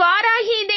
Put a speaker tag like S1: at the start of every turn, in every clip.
S1: இவ்வாறாகி இதை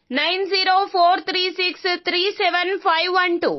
S1: nine zero four three six three seven five one two.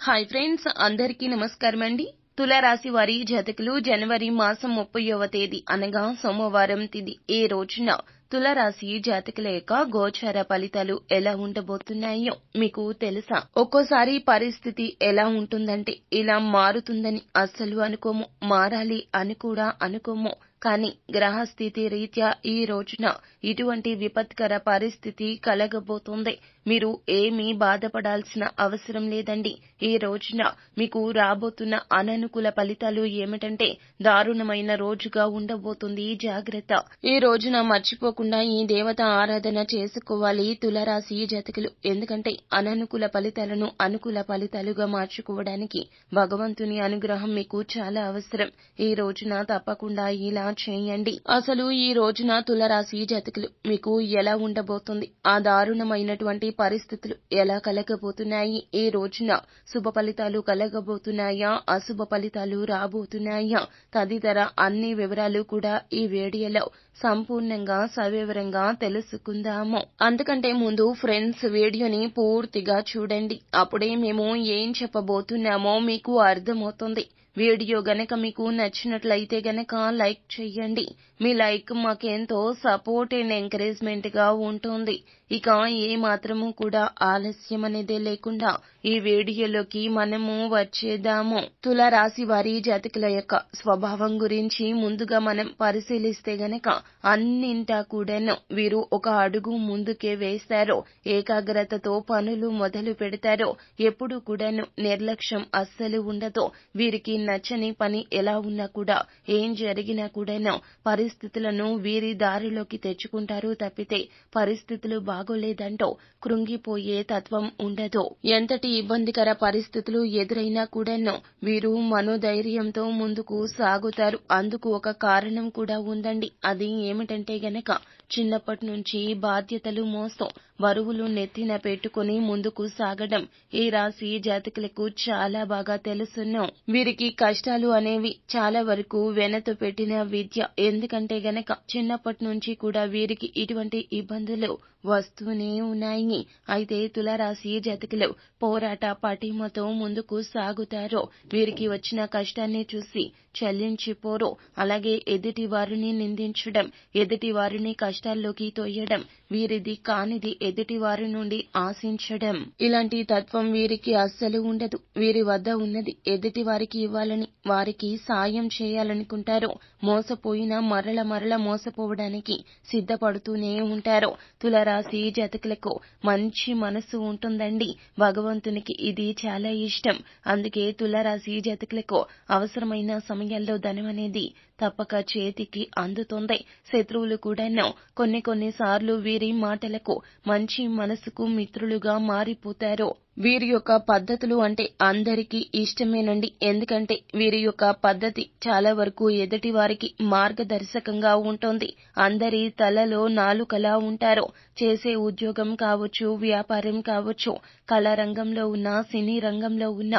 S1: Hi friends అందరికీ నమస్కారం అండి. తులారాశి వారి జతకులు జనవరి మాసం ముప్పైవ తేదీ అనగా సోమవారం తిది ఏ రోజున తులరాశి జాతకుల యొక్క గోచార ఫలితాలు ఎలా ఉండబోతున్నాయో మీకు తెలుసా? ఒక్కోసారి పరిస్థితి ఎలా ఉంటుందంటే ఇలా మారుతుందని అస్సలు అనుకోము మారాలి అని కూడా అనుకోము. కానీ గ్రహస్థితి రీత్యా ఈ రోజున ఇటువంటి విపత్కర పరిస్థితి కలగబోతోంది. మీరు ఏమీ బాధపడాల్సిన అవసరం లేదండి. ఈ రోజున మీకు రాబోతున్న అననుకూల ఫలితాలు ఏమిటంటే దారుణమైన రోజుగా ఉండబోతుంది. జాగ్రత్త. ఈ రోజున మర్చిపోకుండా ఈ దేవత ఆరాధన చేసుకోవాలి. తులరాశి జతకులు. ఎందుకంటే అననుకూల ఫలితాలను అనుకూల ఫలితాలుగా మార్చుకోవడానికి భగవంతుని అనుగ్రహం మీకు చాలా అవసరం. ఈ రోజున తప్పకుండా ఇలా చేయండి. అసలు ఈ రోజున తులరాశి జతకులు మీకు ఎలా ఉండబోతుంది? ఆ దారుణమైనటువంటి పరిస్థితులు ఎలా కలగబోతున్నాయి? ఈ రోజున శుభ ఫలితాలు కలగబోతున్నాయా? అశుభ ఫలితాలు రాబోతున్నాయా? తదితర అన్ని వివరాలు కూడా ఈ వీడియోలో సంపూర్ణంగా సవివరంగా తెలుసుకుందాము. అంతకంటే ముందు ఫ్రెండ్స్ వీడియోని పూర్తిగా చూడండి. అప్పుడే మేము ఏం చెప్పబోతున్నామో మీకు అర్థమవుతుంది. వీడియో గనక మీకు నచ్చినట్లయితే గనక లైక్ చెయ్యండి మీ లైక్ మాకెంతో సపోర్ట్ అండ్ ఎంకరేజ్మెంట్గా ఉంటుంది. ఇక ఏ మాత్రము కూడా ఆలస్యం అనేదే లేకుండా ఈ వీడియోలోకి మనము వచ్చేద్దాము. తుల రాశి వారి జాతకుల యొక్క స్వభావం గురించి ముందుగా మనం పరిశీలిస్తే గనక అన్నింటా కూడాను వీరు ఒక అడుగు ముందుకే వేస్తారు. ఏకాగ్రతతో పనులు మొదలు పెడతారో. ఎప్పుడు కూడాను నిర్లక్ష్యం అస్సలు ఉండదో. వీరికి నచ్చని పని ఎలా ఉన్నా కూడా ఏం జరిగినా కూడాను పరిస్థితులను వీరి దారిలోకి తెచ్చుకుంటారు తప్పితే పరిస్థితులు బాగోలేదంటో కృంగిపోయే తత్వం ఉండదు. ఎంతటి ఇబ్బందికర పరిస్థితులు ఎదురైనా కూడాను వీరు మనోధైర్యంతో ముందుకు సాగుతారు. అందుకు ఒక కారణం కూడా ఉందండి. అది ఏమిటంటే గనక చిన్నప్పటి నుంచి బాధ్యతలు మోస్తూ బరువులు నెత్తిన పెట్టుకుని ముందుకు సాగడం. ఈ రాశి జాతకులకు చాలా బాగా తెలుసును. వీరికి కష్టాలు అనేవి చాలా వరకు వెనతో పెట్టిన విద్య. ఎందుకంటే గనక చిన్నప్పటి నుంచి కూడా వీరికి ఇటువంటి ఇబ్బందులు వస్తూనే ఉన్నాయి. అయితే తులారాశి జతకులు పోరాట పటిమతో ముందుకు సాగుతారో. వీరికి వచ్చిన కష్టాన్ని చూసి చెల్లించిపోరు అలాగే ఎదుటి వారిని నిందించడం ఎదుటి వారిని కష్టాల్లోకి తోయడం వీరిది కానిది ఎదుటి వారి నుండి ఆశించడం. ఇలాంటి తత్వం వీరికి అస్సలు ఉండదు. వీరి వద్ద ఉన్నది ఎదుటి వారికి ఇవ్వాలని వారికి సాయం చేయాలనుకుంటారు. మోసపోయిన మరల మరల మోసపోవడానికి సిద్ధపడుతూనే ఉంటారు. తులరాశి జతకులకు మంచి మనసు ఉంటుందండి. భగవంతునికి ఇది చాలా ఇష్టం. అందుకే తులరాశి జతకులకు అవసరమైన సమయాల్లో ధనం అనేది తప్పక చేతికి అందుతుంది. శత్రువులు కూడాను కొన్ని కొన్నిసార్లు వీరి మాటలకు మంచి మనసుకు మిత్రులుగా మారిపోతారు. వీరి యొక్క పద్ధతులు అంటే అందరికీ ఇష్టమేనండి ఎందుకంటే వీరి యొక్క పద్ధతి చాలా వరకు ఎదుటి వారికి మార్గదర్శకంగా ఉంటుంది. అందరి తలలో నాలుకలా ఉంటారు. చేసే ఉద్యోగం కావచ్చు వ్యాపారం కావచ్చు కళారంగంలో ఉన్నా ఉన్న సినీ రంగంలో ఉన్న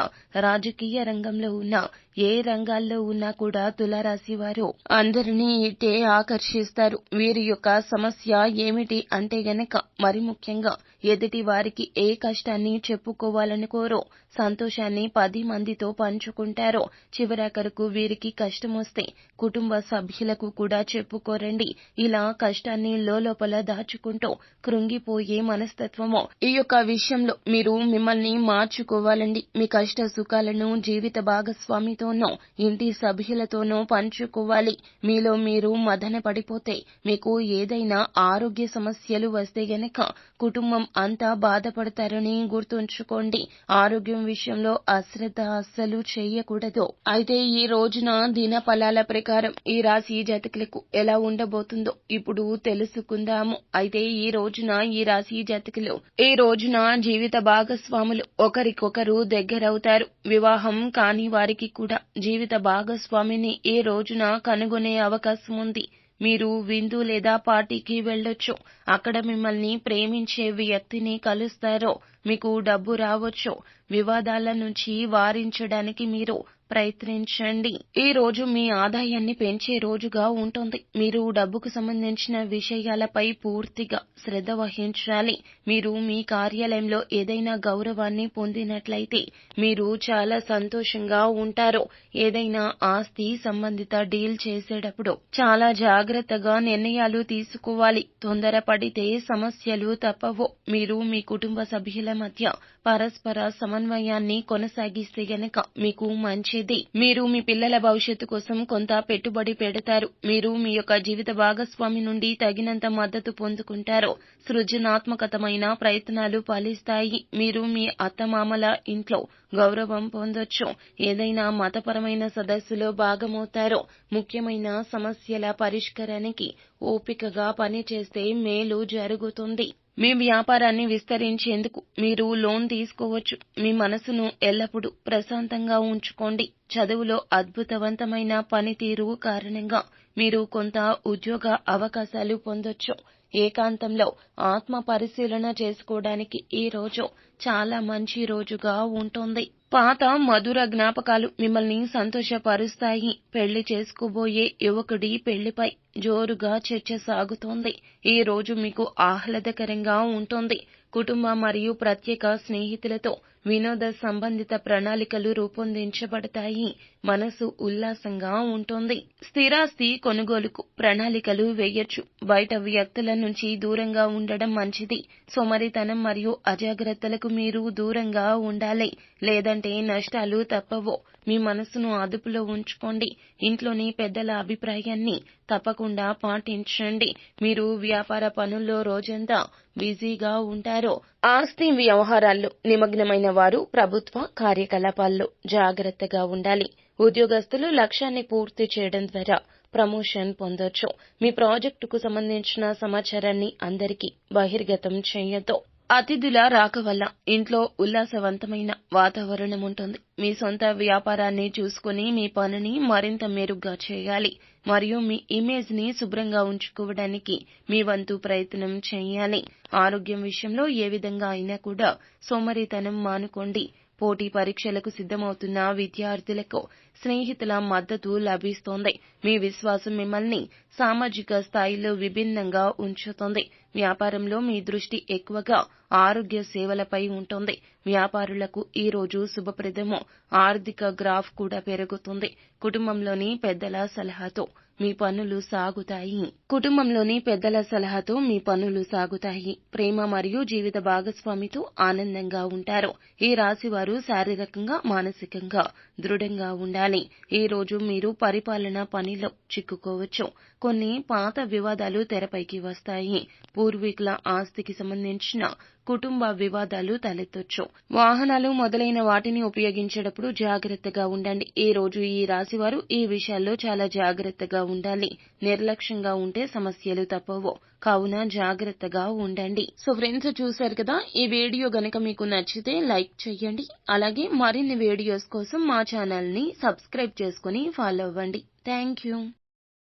S1: రాజకీయ రంగంలో ఉన్న ఏ రంగాల్లో ఉన్నా కూడా తులారాశి వారు అందరినీ ఇట్టే ఆకర్షిస్తారు. వీరి యొక్క సమస్య ఏమిటి అంటే గనక మరి ముఖ్యంగా ఎదుటి వారికి ఏ కష్టాన్ని కోరు. సంతోషాన్ని పది మందితో పంచుకుంటారో. చివరాఖరకు వీరికి కష్టం వస్తే కుటుంబ సభ్యులకు కూడా చెప్పుకోరండి. ఇలా కష్టాన్ని లోపల దాచుకుంటూ కృంగిపోయే మనస్తత్వము. ఈ యొక్క విషయంలో మీరు మిమ్మల్ని మార్చుకోవాలండి. మీ కష్ట సుఖాలను జీవిత భాగస్వామితోనో ఇంటి సభ్యులతోనో పంచుకోవాలి. మీలో మీరు మదన పడిపోతే మీకు ఏదైనా ఆరోగ్య సమస్యలు వస్తే గనక కుటుంబం అంతా బాధపడతారని గుర్తుంచు ఉంచుకోండి ఆరోగ్యం విషయంలో అశ్రద్ధ అస్సలు చేయకూడదు. అయితే ఈ రోజున దిన ఫలాల ప్రకారం ఈ రాశి జాతకులకు ఎలా ఉండబోతుందో ఇప్పుడు తెలుసుకుందాము. అయితే ఈ రోజున ఈ రాశి జాతకులు ఈ రోజున జీవిత భాగస్వాములు ఒకరికొకరు దగ్గరవుతారు. వివాహం కాని వారికి కూడా జీవిత భాగస్వామిని ఈ రోజున కనుగొనే అవకాశం ఉంది. మీరు విందు లేదా పార్టీకి వెళ్ళొచ్చు. అక్కడ మిమ్మల్ని ప్రేమించే వ్యక్తిని కలుస్తారో మీకు డబ్బు రావచ్చు. వివాదాల నుంచి వారించడానికి మీరు ప్రయత్నించండి. ఈ రోజు మీ ఆదాయాన్ని పెంచే రోజుగా ఉంటుంది. మీరు డబ్బుకు సంబంధించిన విషయాలపై పూర్తిగా శ్రద్ధ వహించాలి. మీరు మీ కార్యాలయంలో ఏదైనా గౌరవాన్ని పొందినట్లయితే మీరు చాలా సంతోషంగా ఉంటారు. ఏదైనా ఆస్తి సంబంధిత డీల్ చేసేటప్పుడు చాలా జాగ్రత్తగా నిర్ణయాలు తీసుకోవాలి. తొందరపడితే సమస్యలు తప్పవు. మీరు మీ కుటుంబ సభ్యుల మధ్య పరస్పర సమన్వయాన్ని కొనసాగిస్తే గనక మీకు మంచి మంచిది మీరు మీ పిల్లల భవిష్యత్తు కోసం కొంత పెట్టుబడి పెడతారు. మీరు మీ యొక్క జీవిత భాగస్వామి నుండి తగినంత మద్దతు పొందుకుంటారు సృజనాత్మకతమైన ప్రయత్నాలు ఫలిస్తాయి. మీరు మీ అత్తమామల ఇంట్లో గౌరవం పొందొచ్చు. ఏదైనా మతపరమైన సదస్సులో భాగమవుతారో ముఖ్యమైన సమస్యల పరిష్కారానికి ఓపికగా పనిచేస్తే మేలు జరుగుతుంది. మీ వ్యాపారాన్ని విస్తరించేందుకు మీరు లోన్ తీసుకోవచ్చు. మీ మనసును ఎల్లప్పుడూ ప్రశాంతంగా ఉంచుకోండి. చదువులో అద్భుతవంతమైన పనితీరు కారణంగా మీరు కొంత ఉద్యోగ అవకాశాలు పొందొచ్చు. ఏకాంతంలో ఆత్మ పరిశీలన చేసుకోవడానికి ఈ రోజు చాలా మంచి రోజుగా ఉంటుంది. పాత మధుర జ్ఞాపకాలు మిమ్మల్ని సంతోషపరుస్తాయి. పెళ్ళి చేసుకోబోయే యువకుడి పెళ్ళిపై జోరుగా చర్చ సాగుతోంది. ఈ రోజు మీకు ఆహ్లాదకరంగా ఉంటుంది. కుటుంబ మరియు ప్రత్యేక స్నేహితులతో వినోద సంబంధిత ప్రణాళికలు రూపొందించబడతాయి. మనసు ఉల్లాసంగా ఉంటుంది. స్థిరాస్తి కొనుగోలుకు ప్రణాళికలు వేయొచ్చు. బయట వ్యక్తుల నుంచి దూరంగా ఉండడం మంచిది. సోమరితనం మరియు అజాగ్రత్తలకు మీరు దూరంగా ఉండాలి. లేదంటే నష్టాలు తప్పవు. మీ మనసును అదుపులో ఉంచుకోండి. ఇంట్లోని పెద్దల అభిప్రాయాన్ని తప్పకుండా పాటించండి. మీరు వ్యాపార పనుల్లో రోజంతా బిజీగా ఉంటారు ఆస్తి వ్యవహారాల్లో నిమగ్నమైన వారు ప్రభుత్వ కార్యకలాపాల్లో జాగ్రత్తగా ఉండాలి. ఉద్యోగస్తులు లక్ష్యాన్ని పూర్తి చేయడం ద్వారా ప్రమోషన్ పొందొచ్చు. మీ ప్రాజెక్టుకు సంబంధించిన సమాచారాన్ని అందరికీ బహిర్గతం చేయొద్దు. అతిథుల రాక వల్ల ఇంట్లో ఉల్లాసవంతమైన వాతావరణం ఉంటుంది. మీ సొంత వ్యాపారాన్ని చూసుకుని మీ పనిని మరింత మెరుగ్గా చేయాలి. మరియు మీ ఇమేజ్ని శుభ్రంగా ఉంచుకోవడానికి మీ వంతు ప్రయత్నం చేయాలి. ఆరోగ్యం విషయంలో ఏ విధంగా అయినా కూడా సోమరితనం మానుకోండి. పోటీ పరీక్షలకు సిద్ధమవుతున్న విద్యార్థులకు స్నేహితుల మద్దతు లభిస్తోంది. మీ విశ్వాసం మిమ్మల్ని సామాజిక స్థాయిలో విభిన్నంగా ఉంచుతుంది. వ్యాపారంలో మీ దృష్టి ఎక్కువగా ఆరోగ్య సేవలపై ఉంటుంది. వ్యాపారులకు ఈ రోజు శుభప్రదము. ఆర్థిక గ్రాఫ్ కూడా పెరుగుతుంది. కుటుంబంలోని పెద్దల సలహాతో మీ పనులు సాగుతాయి. కుటుంబంలోని పెద్దల సలహాతో మీ పనులు సాగుతాయి. ప్రేమ మరియు జీవిత భాగస్వామితో ఆనందంగా ఉంటారు. ఈ రాశి వారు శారీరకంగా మానసికంగా దృఢంగా ఉండాలి. ఈ రోజు మీరు పరిపాలన పనిలో చిక్కుకోవచ్చు. కొన్ని పాత వివాదాలు తెరపైకి వస్తాయి. పూర్వీకుల ఆస్తికి సంబంధించిన కుటుంబ వివాదాలు తలెత్తొచ్చు. వాహనాలు మొదలైన వాటిని ఉపయోగించేటప్పుడు జాగ్రత్తగా ఉండండి. ఈ రోజు ఈ రాశివారు ఈ విషయాల్లో చాలా జాగ్రత్తగా ఉండాలి. నిర్లక్ష్యంగా ఉంటే సమస్యలు తప్పవు. కావున జాగ్రత్తగా ఉండండి. సో ఫ్రెండ్స్ చూశారు కదా? ఈ వీడియో గనక మీకు నచ్చితే లైక్ చేయండి అలాగే మరిన్ని వీడియోస్ కోసం మా ఛానల్ని సబ్స్క్రైబ్ చేసుకుని ఫాలో అవ్వండి. Thank you.